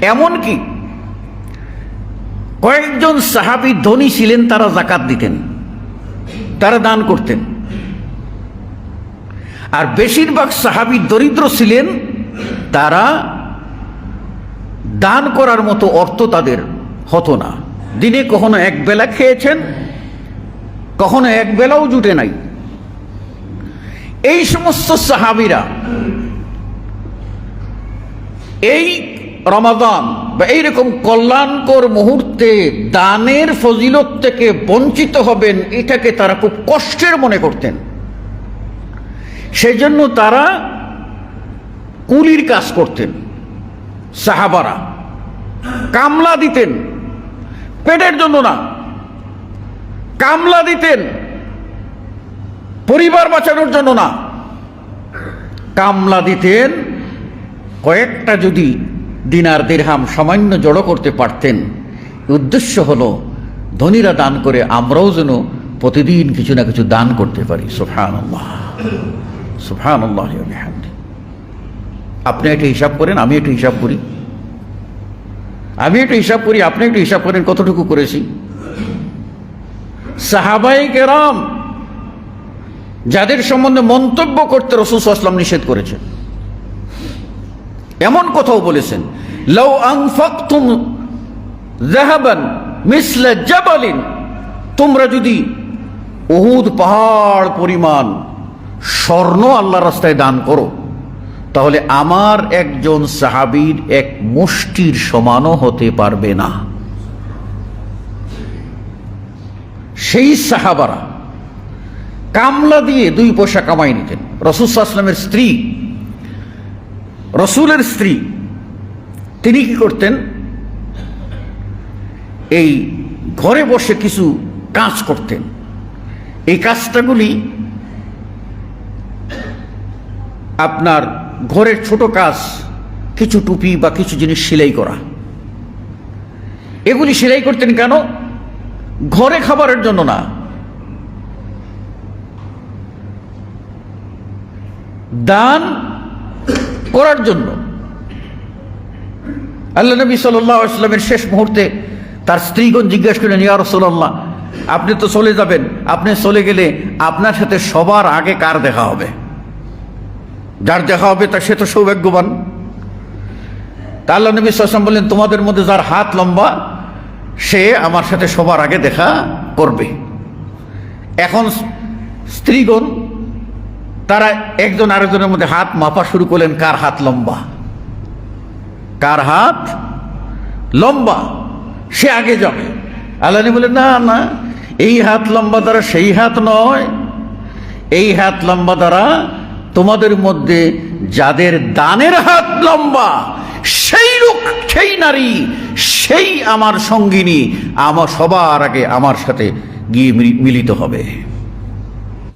এমনকি কয়েকজন সাহাবি ধনী ছিলেন, তারা জাকাত দিতেন, তারা দান করতেন। আর বেশিরভাগ সাহাবি দরিদ্র ছিলেন, তারা দান করার মতো অর্থ তাদের হতো না। দিনে কখনো এক বেলা খেয়েছেন, কখনো এক বেলাও জুটে নাই। এই সমস্ত সাহাবিরা এই রমাদান। বা এইরকম কল্যাণকর মুহূর্তে দানের ফজিলত থেকে বঞ্চিত হবেন, এটাকে তারা খুব কষ্টের মনে করতেন। সেই জন্য তারা কুলির কাজ করতেন, সাহাবারা। কামলা দিতেন, পেটের জন্য না। কামলা দিতেন, পরিবার বাঁচানোর জন্য না। কামলা দিতেন, কয়েকটা যদি দিনার দিরহাম সামান্য জড়ো করতে পারতেন। উদ্দেশ্য হলো, ধনীরা দান করে আমরাও যেন প্রতিদিন কিছু না কিছু দান করতে পারি। সুফান সুফান আপনি একটা হিসাব করেন, আমি একটু হিসাব করি। আমি একটু হিসাব করি, আপনি একটু হিসাব করেন, কতটুকু করেছি? সাহাবাই কেরাম, যাদের সম্বন্ধে মন্তব্য করতে রসুল আসলাম নিষেধ করেছেন। এমন কথাও বলেছেন লও আনফাকতুম জাহাবান মিসলা তোমরা যদি উহুদ পাহাড় পরিমাণ স্বর্ণ আল্লাহ রাস্তায় দান করো, তাহলে আমার একজন সাহাবীর এক মুষ্টির সমানও হতে পারবে না। সেই সাহাবারা কামলা দিয়ে দুই পয়সা কামাই নিতেন। রসুল আসলামের স্ত্রী রসুলের স্ত্রী, তিনি কি করতেন? এই ঘরে বসে কিছু কাজ করতেন। এই কাজটাগুলি আপনার ঘরের ছোট কাজ, কিছু টুপি বা কিছু জিনিস সেলাই করা। এগুলি সেলাই করতেন কেন? ঘরে খাবারের জন্য না। দান করার জন্য। আল্লাহ নবী সাল্লামের শেষ মুহূর্তে তার স্ত্রীগণ জিজ্ঞাসা করলেন, ইয়া রসোল্লাহ আপনি তো চলে যাবেন। আপনি চলে গেলে আপনার সাথে সবার আগে কার দেখা হবে? যার দেখা হবে তা সে তো সৌভাগ্যবান। তা আল্লাহ নবী সাল্লাম বললেন, তোমাদের মধ্যে যার হাত লম্বা, সে আমার সাথে সবার আগে দেখা করবে। এখন স্ত্রীগণ তারা একজন আরেকজনের মধ্যে হাত মাপা শুরু করলেন, কার হাত লম্বা? কার হাত লম্বা? সে আগে যাবে। আল্লাহ বলে না না, এই হাত লম্বা দ্বারা সেই হাত নয়। এই হাত লম্বা দ্বারা তোমাদের মধ্যে যাদের দানের হাত লম্বা, সেই লোক, সেই নারী, সেই আমার সঙ্গিনী, আমার সবার আগে আমার সাথে গিয়ে মিলিত হবে।